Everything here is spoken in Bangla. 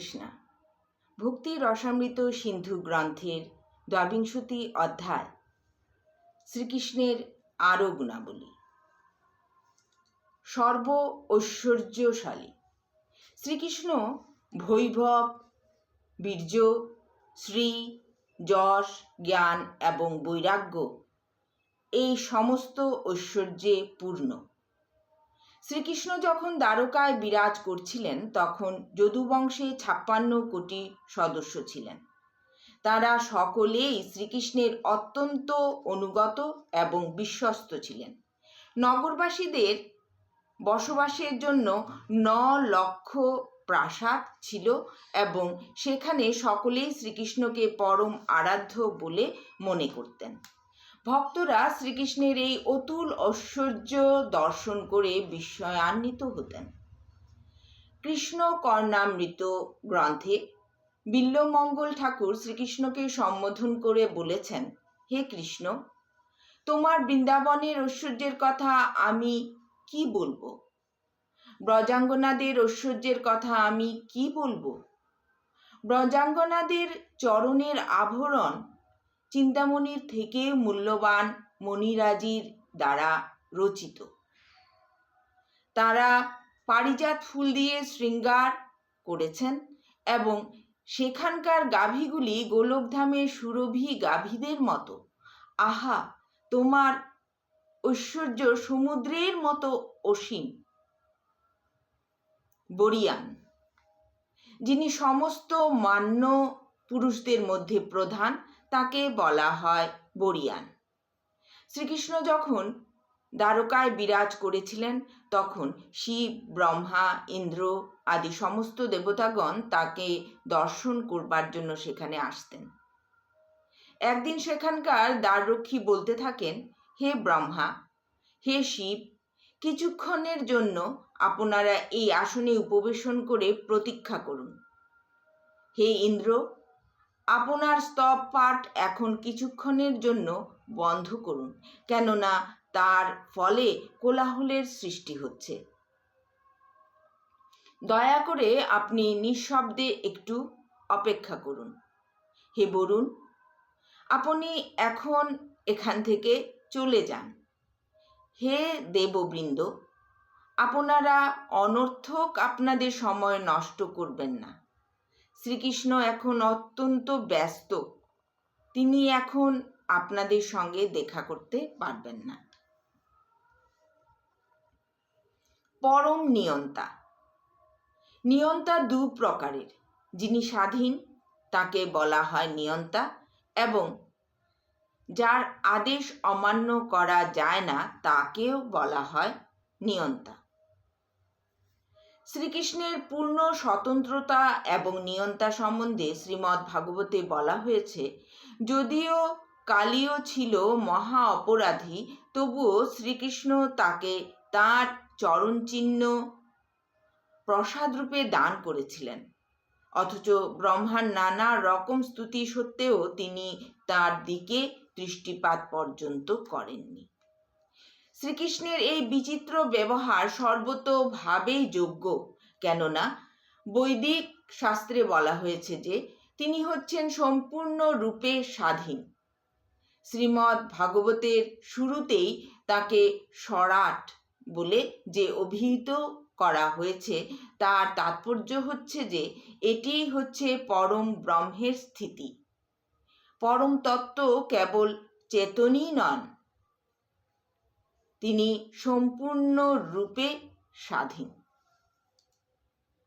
কৃষ্ণা ভক্তি রসামৃত সিন্ধু গ্রন্থের দ্বাবিংশতি অধ্যায়, শ্রীকৃষ্ণের আরও গুণাবলী। সর্ব ঐশ্বর্যশালী শ্রীকৃষ্ণ বৈভব, বীর্য, শ্রী, যশ, জ্ঞান এবং বৈরাগ্য এই সমস্ত ঐশ্বর্যে পূর্ণ। শ্রীকৃষ্ণ যখন দ্বারকায় বিরাজ করছিলেন, তখন যদুবংশে ছাপ্পান্ন কোটি সদস্য ছিলেন। তারা সকলেই শ্রীকৃষ্ণের অত্যন্ত অনুগত এবং বিশ্বস্ত ছিলেন। নগরবাসীদের বসবাসের জন্য ন লক্ষ প্রাসাদ ছিল এবং সেখানে সকলেই শ্রীকৃষ্ণকে পরম আরাধ্য বলে মনে করতেন। ভক্তরা শ্রীকৃষ্ণের এই অতুল ঐশ্বর্য দর্শন করে বিস্ময়ান্বিত হতেন। কৃষ্ণ কর্ণামৃত গ্রন্থে বিল্লমঙ্গল ঠাকুর শ্রীকৃষ্ণকে সম্বোধন করে বলেছেন, হে কৃষ্ণ, তোমার বৃন্দাবনের ঐশ্বর্যের কথা আমি কি বলব? ব্রজাঙ্গনাদের ঐশ্বর্যের কথা আমি কি বলব? ব্রজাঙ্গনাদের চরণের আভরণ চিন্তামণির থেকে মূল্যবান মণিরাজির দ্বারা রচিত। তারা পারিজাত ফুল দিয়ে শৃঙ্গার করেছেন এবং সেখানকার গাভীগুলি গোলকধামের সুরভি গাভীদের মতো। আহা, তোমার ঐশ্বর্য সমুদ্রের মতো অসীম। বরিয়ান যিনি সমস্ত মান্য পুরুষদের মধ্যে প্রধান তাকে বলা হয় বরিয়ান শ্রীকৃষ্ণ যখন দ্বারকায় বিরাজ করেছিলেন, তখন শিব, ব্রহ্মা, ইন্দ্র আদি সমস্ত দেবতাগণ তাকে দর্শন করবার জন্য সেখানে আসতেন। একদিন সেখানকার দ্বাররক্ষী বলতে থাকেন, হে ব্রহ্মা, হে শিব, কিছুক্ষণের জন্য আপনারা এই আসনে উপবেশন করে প্রতীক্ষা করুন। হে ইন্দ্র আপনার স্তব পাঠ এখন কিছুক্ষণের জন্য বন্ধ করুন, কেননা তার ফলে কোলাহলের সৃষ্টি হচ্ছে। দয়া করে আপনি নিঃশব্দে একটু অপেক্ষা করুন। হে বরুণ, আপনি এখন এখান থেকে চলে যান। হে দেববৃন্দ, আপনারা অনর্থক আপনাদের সময় নষ্ট করবেন না। শ্রীকৃষ্ণ এখন অত্যন্ত ব্যস্ত। তিনি এখন আপনাদের সঙ্গে দেখা করতে পারবেন না। পরম নিয়ন্তা। নিয়ন্তা দু প্রকারের। যিনি স্বাধীন, তাকে বলা হয় নিয়ন্তা এবং যার আদেশ অমান্য করা যায় না, তাকেও বলা হয় নিয়ন্তা। শ্রীকৃষ্ণের পূর্ণ স্বতন্ত্রতা এবং নিয়ন্তা সম্বন্ধে শ্রীমদ্ ভাগবতে বলা হয়েছে, যদিও কালীয় ছিল মহা অপরাধী, তবুও শ্রীকৃষ্ণ তাকে তাঁর চরণচিহ্ন প্রসাদরূপে দান করেছিলেন। অথচ ব্রহ্মার নানা রকম স্তুতি সত্ত্বেও তিনি তার দিকে দৃষ্টিপাত পর্যন্ত করেননি। শ্রীকৃষ্ণের এই বিচিত্র ব্যবহার সর্বতোভাবেই যোগ্য। কেননা, বৈদিক শাস্ত্রে বলা হয়েছে যে, তিনি হচ্ছেন সম্পূর্ণ রূপে স্বাধীন। শ্রীমদ্ ভাগবতের শুরুতেই তাকে সরাট বলে যে অভিহিত করা হয়েছে, তার তাৎপর্য হচ্ছে যে, এটি হচ্ছে পরম ব্রহ্মের স্থিতি। পরম তত্ত্ব কেবল চেতনই নন তিনি সম্পূর্ণরূপে স্বাধীন।